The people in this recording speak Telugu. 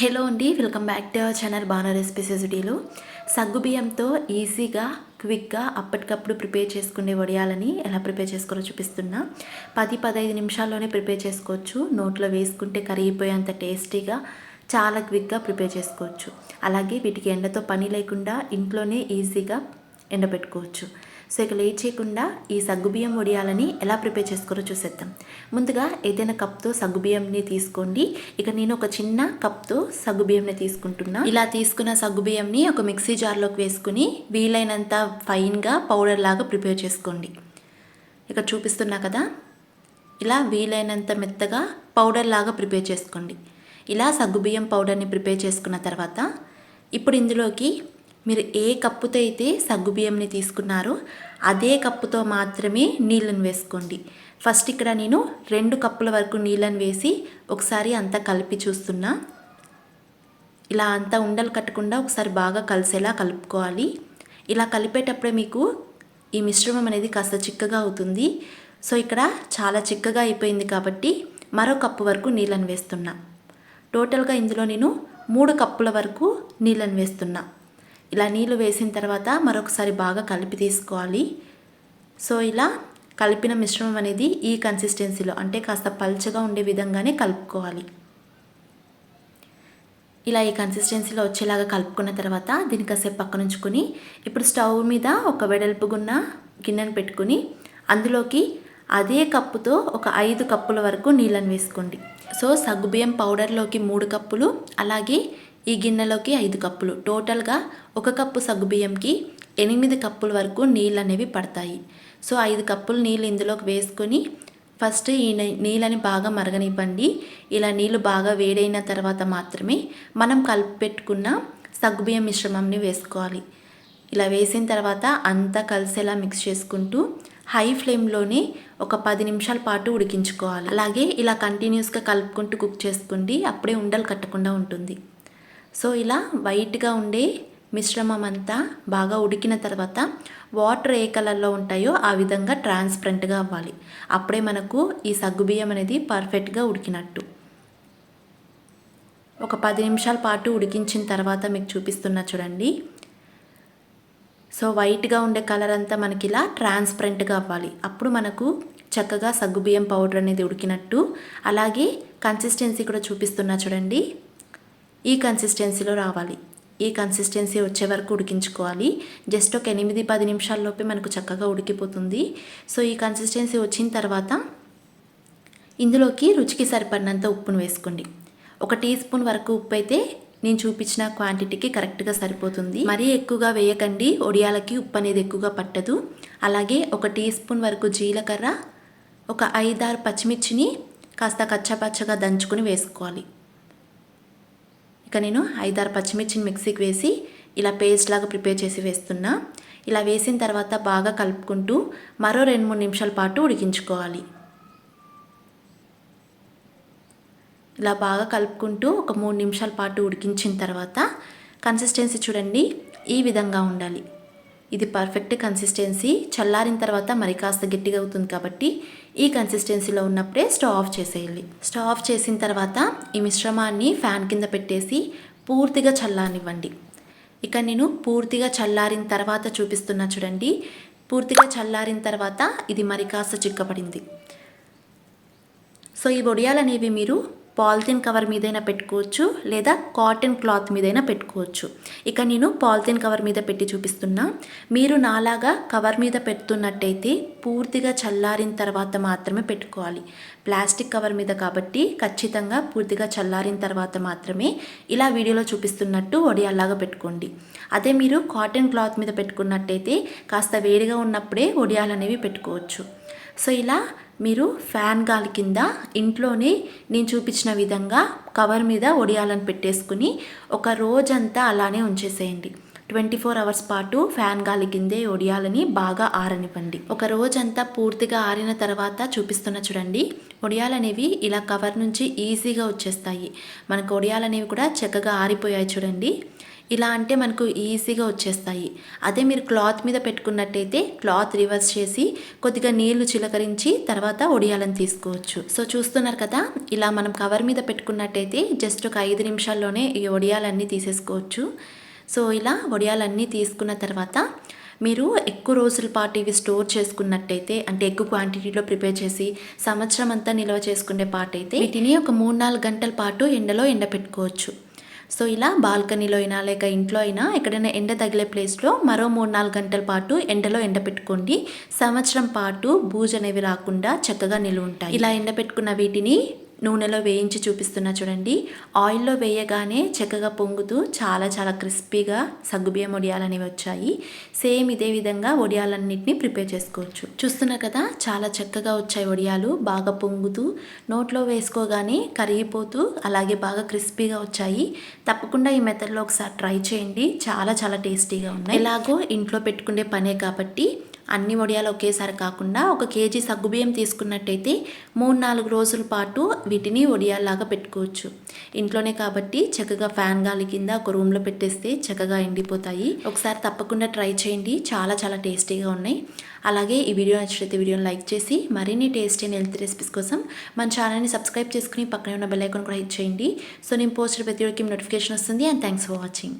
హలో అండి welcome back to our channel బాగా రెసిపీస్ ఎసిడీలు సగ్గు బియ్యంతో ఈజీగా క్విక్గా అప్పటికప్పుడు ప్రిపేర్ చేసుకునే వడియాలని ఎలా ప్రిపేర్ చేసుకోవాలో చూపిస్తున్నా. పది పదహైదు నిమిషాల్లోనే ప్రిపేర్ చేసుకోవచ్చు. నోట్లో వేసుకుంటే కరిగిపోయేంత టేస్టీగా చాలా క్విక్గా ప్రిపేర్ చేసుకోవచ్చు. అలాగే వీటికి ఎండతో పని లేకుండా ఇంట్లోనే ఈజీగా ఎండబెట్టుకోవచ్చు. సో ఇక లేట్ చేయకుండా ఈ సగ్గుబియ్యం వడియాలని ఎలా ప్రిపేర్ చేసుకోరో చూసేద్దాం. ముందుగా ఏదైనా కప్తో సగ్గుబియ్యంని తీసుకోండి. ఇక నేను ఒక చిన్న కప్తో సగ్గుబియ్యంని తీసుకుంటున్నా. ఇలా తీసుకున్న సగ్గుబియ్యంని ఒక మిక్సీ జార్లోకి వేసుకుని వీలైనంత ఫైన్గా పౌడర్ లాగా ప్రిపేర్ చేసుకోండి. ఇక చూపిస్తున్నా కదా. ఇలా వీలైనంత మెత్తగా పౌడర్ లాగా ప్రిపేర్ చేసుకోండి. ఇలా సగ్గుబియ్యం పౌడర్ని ప్రిపేర్ చేసుకున్న తర్వాత ఇప్పుడు ఇందులోకి మీరు ఏ కప్పుతో అయితే సగ్గుబియ్యంని తీసుకున్నారో అదే కప్పుతో మాత్రమే నీళ్ళని వేసుకోండి. ఫస్ట్ ఇక్కడ నేను రెండు కప్పుల వరకు నీళ్ళని వేసి ఒకసారి అంతా కలిపి చూస్తున్నా. ఇలా అంతా ఉండలు కట్టకుండా ఒకసారి బాగా కలిసేలా కలుపుకోవాలి. ఇలా కలిపేటప్పుడే మీకు ఈ మిశ్రమం అనేది కాస్త చిక్కగా అవుతుంది. సో ఇక్కడ చాలా చిక్కగా అయిపోయింది కాబట్టి మరో కప్పు వరకు నీళ్ళను వేస్తున్నా. టోటల్గా ఇందులో నేను మూడు కప్పుల వరకు నీళ్ళను వేస్తున్నా. ఇలా నీళ్ళు వేసిన తర్వాత మరొకసారి బాగా కలిపి తీసుకోవాలి. సో ఇలా కలిపిన మిశ్రమం అనేది ఈ కన్సిస్టెన్సీలో అంటే కాస్త పల్చగా ఉండే విధంగానే కలుపుకోవాలి. ఇలా ఈ కన్సిస్టెన్సీలో వచ్చేలాగా కలుపుకున్న తర్వాత దీన్ని కాసేపు ఇప్పుడు స్టవ్ మీద ఒక వెడల్పుగున్న గిన్నెను పెట్టుకుని అందులోకి అదే కప్పుతో ఒక ఐదు కప్పుల వరకు నీళ్ళని వేసుకోండి. సో సగ్గుబియ్యం పౌడర్లోకి మూడు కప్పులు అలాగే ఈ గిన్నెలోకి ఐదు కప్పులు. టోటల్గా ఒక కప్పు సగ్గుబియ్యంకి ఎనిమిది కప్పుల వరకు నీళ్ళు అనేవి పడతాయి. సో ఐదు కప్పులు నీళ్ళు ఇందులోకి వేసుకొని ఫస్ట్ ఈ నీళ్ళని బాగా మరగనివ్వండి. ఇలా నీళ్ళు బాగా వేడైన తర్వాత మాత్రమే మనం కలిపి పెట్టుకున్న సగ్గుబియ్యం మిశ్రమంని వేసుకోవాలి. ఇలా వేసిన తర్వాత అంతా కలిసేలా మిక్స్ చేసుకుంటూ హై ఫ్లేమ్లోనే ఒక పది నిమిషాల పాటు ఉడికించుకోవాలి. అలాగే ఇలా కంటిన్యూస్గా కలుపుకుంటూ కుక్ చేసుకోండి అప్పుడే ఉండలు కట్టకుండా ఉంటుంది. సో ఇలా వైట్గా ఉండే మిశ్రమం అంతా బాగా ఉడికిన తర్వాత వాటర్ ఏ కలర్లో ఉంటాయో ఆ విధంగా ట్రాన్స్పరెంట్గా అవ్వాలి. అప్పుడే మనకు ఈ సగ్గుబియ్యం అనేది పర్ఫెక్ట్గా ఉడికినట్టు. ఒక పది నిమిషాల పాటు ఉడికించిన తర్వాత మీకు చూపిస్తున్నా చూడండి. సో వైట్గా ఉండే కలర్ అంతా మనకి ఇలా ట్రాన్స్పరెంట్గా అవ్వాలి. అప్పుడు మనకు చక్కగా సగ్గుబియ్యం పౌడర్ అనేది ఉడికినట్టు. అలాగే కన్సిస్టెన్సీ కూడా చూపిస్తున్నా చూడండి. ఈ కన్సిస్టెన్సీలో రావాలి. ఈ కన్సిస్టెన్సీ వచ్చే వరకు ఉడికించుకోవాలి. జస్ట్ ఒక ఎనిమిది పది నిమిషాల్లోపే మనకు చక్కగా ఉడికిపోతుంది. సో ఈ కన్సిస్టెన్సీ వచ్చిన తర్వాత ఇందులోకి రుచికి సరిపడినంత ఉప్పును వేసుకోండి. ఒక టీ స్పూన్ వరకు ఉప్పు అయితే నేను చూపించిన క్వాంటిటీకి కరెక్ట్గా సరిపోతుంది. మరీ ఎక్కువగా వేయకండి. ఒడియాలకి ఉప్పు అనేది ఎక్కువగా పట్టదు. అలాగే ఒక టీ స్పూన్ వరకు జీలకర్ర ఒక ఐదారు పచ్చిమిర్చిని కాస్త కచ్చపచ్చగా దంచుకుని వేసుకోవాలి. ఇక నేను ఐదారు పచ్చిమిర్చిని మిక్సీకి వేసి ఇలా పేస్ట్ లాగా ప్రిపేర్ చేసి వేస్తున్నా. ఇలా వేసిన తర్వాత బాగా కలుపుకుంటూ మరో రెండు మూడు నిమిషాల పాటు ఉడికించుకోవాలి. ఇలా బాగా కలుపుకుంటూ ఒక మూడు నిమిషాల పాటు ఉడికించిన తర్వాత కన్సిస్టెన్సీ చూడండి ఈ విధంగా ఉండాలి. ఇది పర్ఫెక్ట్ కన్సిస్టెన్సీ. చల్లారిన తర్వాత మరి కాస్త గట్టిగా అవుతుంది కాబట్టి ఈ కన్సిస్టెన్సీలో ఉన్నప్పుడే స్టవ్ ఆఫ్ చేసేయాలి. స్టవ్ ఆఫ్ చేసిన తర్వాత ఈ మిశ్రమాన్ని ఫ్యాన్ కింద పెట్టేసి పూర్తిగా చల్లానివ్వండి ఇక నేను పూర్తిగా చల్లారిన తర్వాత చూపిస్తున్నా చూడండి. పూర్తిగా చల్లారిన తర్వాత ఇది మరి కాస్త చిక్కబడింది. సో ఈ బొడియాలు అనేవి మీరు పాలిథిన్ కవర్ మీదైనా పెట్టుకోవచ్చు లేదా కాటన్ క్లాత్ మీదైనా పెట్టుకోవచ్చు. ఇక నేను పాలిథిన్ కవర్ మీద పెట్టి చూపిస్తున్నా. మీరు నాలాగా కవర్ మీద పెడుతున్నట్టయితే పూర్తిగా చల్లారిన తర్వాత మాత్రమే పెట్టుకోవాలి. ప్లాస్టిక్ కవర్ మీద కాబట్టి ఖచ్చితంగా పూర్తిగా చల్లారిన తర్వాత మాత్రమే ఇలా వీడియోలో చూపిస్తున్నట్టు వడియాల్లాగా పెట్టుకోండి. అదే మీరు కాటన్ క్లాత్ మీద పెట్టుకున్నట్టయితే కాస్త వేడిగా ఉన్నప్పుడే వడియాలు అనేవి పెట్టుకోవచ్చు. సో ఇలా మీరు ఫ్యాన్ గాలి కింద ఇంట్లోనే నేను చూపించిన విధంగా కవర్ మీద ఒడియాలను పెట్టేసుకుని ఒక రోజంతా అలానే ఉంచేసేయండి. ట్వంటీ ఫోర్ అవర్స్ పాటు ఫ్యాన్ గాలి కిందే ఒడియాలని బాగా ఆరనివ్వండి. ఒక రోజంతా పూర్తిగా ఆరిన తర్వాత చూపిస్తున్న చూడండి ఒడియాలు అనేవి ఇలా కవర్ నుంచి ఈజీగా వచ్చేస్తాయి. మనకు ఒడియాలు అనేవి కూడా చక్కగా ఆరిపోయాయి చూడండి. ఇలా అంటే మనకు ఈజీగా వచ్చేస్తాయి. అదే మీరు క్లాత్ మీద పెట్టుకున్నట్టయితే క్లాత్ రివర్స్ చేసి కొద్దిగా నీళ్ళు చిలకరించి తర్వాత ఒడియాలను తీసుకోవచ్చు. సో చూస్తున్నారు కదా ఇలా మనం కవర్ మీద పెట్టుకున్నట్టయితే జస్ట్ ఒక ఐదు నిమిషాల్లోనే ఈ ఒడియాలన్నీ తీసేసుకోవచ్చు. సో ఇలా వడియాలన్నీ తీసుకున్న తర్వాత మీరు ఎక్కువ రోజుల పాటు ఇవి స్టోర్ చేసుకున్నట్టయితే అంటే ఎక్కువ క్వాంటిటీలో ప్రిపేర్ చేసి సంవత్సరం అంతా నిల్వ చేసుకునే పాటు అయితే వీటిని ఒక మూడు నాలుగు గంటల పాటు ఎండలో ఎండపెట్టుకోవచ్చు. సో ఇలా బాల్కనీలో అయినా లేక ఇంట్లో అయినా ఎక్కడైనా ఎండ తగిలే ప్లేస్లో మరో మూడు నాలుగు గంటల పాటు ఎండలో ఎండపెట్టుకోండి సంవత్సరం పాటు బూజు అనేవి రాకుండా చక్కగా నిలువ ఉంటాయి ఇలా ఎండపెట్టుకున్న వీటిని నూనెలో వేయించి చూపిస్తున్నా చూడండి. ఆయిల్లో వేయగానే చక్కగా పొంగుతూ చాలా చాలా క్రిస్పీగా సగ్గుబియ్యం వడియాలనేవి వచ్చాయి. సేమ్ ఇదే విధంగా వడియాలన్నింటినీ ప్రిపేర్ చేసుకోవచ్చు. చూస్తున్నా కదా చాలా చక్కగా వచ్చాయి వడియాలు. బాగా పొంగుతూ నోట్లో వేసుకోగానే కరిగిపోతూ అలాగే బాగా క్రిస్పీగా వచ్చాయి. తప్పకుండా ఈ మెథడ్లో ఒకసారి ట్రై చేయండి. చాలా చాలా టేస్టీగా ఉన్నాయి. ఎలాగో ఇంట్లో పెట్టుకునే పనే కాబట్టి అన్ని వడియాలు ఒకేసారి కాకుండా ఒక కేజీ సగ్గుబియ్యం తీసుకున్నట్టయితే మూడు నాలుగు రోజుల పాటు వీటిని వడియాల్లాగా పెట్టుకోవచ్చు. ఇంట్లోనే కాబట్టి చక్కగా ఫ్యాన్ గాలి కింద ఒక రూమ్లో పెట్టేస్తే చక్కగా ఎండిపోతాయి. ఒకసారి తప్పకుండా ట్రై చేయండి. చాలా చాలా టేస్టీగా ఉన్నాయి. అలాగే ఈ వీడియో నచ్చితే వీడియోని లైక్ చేసి మరిన్ని టేస్టీ అండ్ హెల్త్ రెసిపీస్ కోసం మన ఛానల్ని సబ్స్క్రైబ్ చేసుకుని పక్కనే ఉన్న బెల్ ఐకాన్ కూడా హిట్ చేయండి. సో నేను పోస్ట్ ప్రతి ఒక్కరికి నోటిఫికేషన్ వస్తుంది అండ్ థ్యాంక్స్ ఫర్ వాచింగ్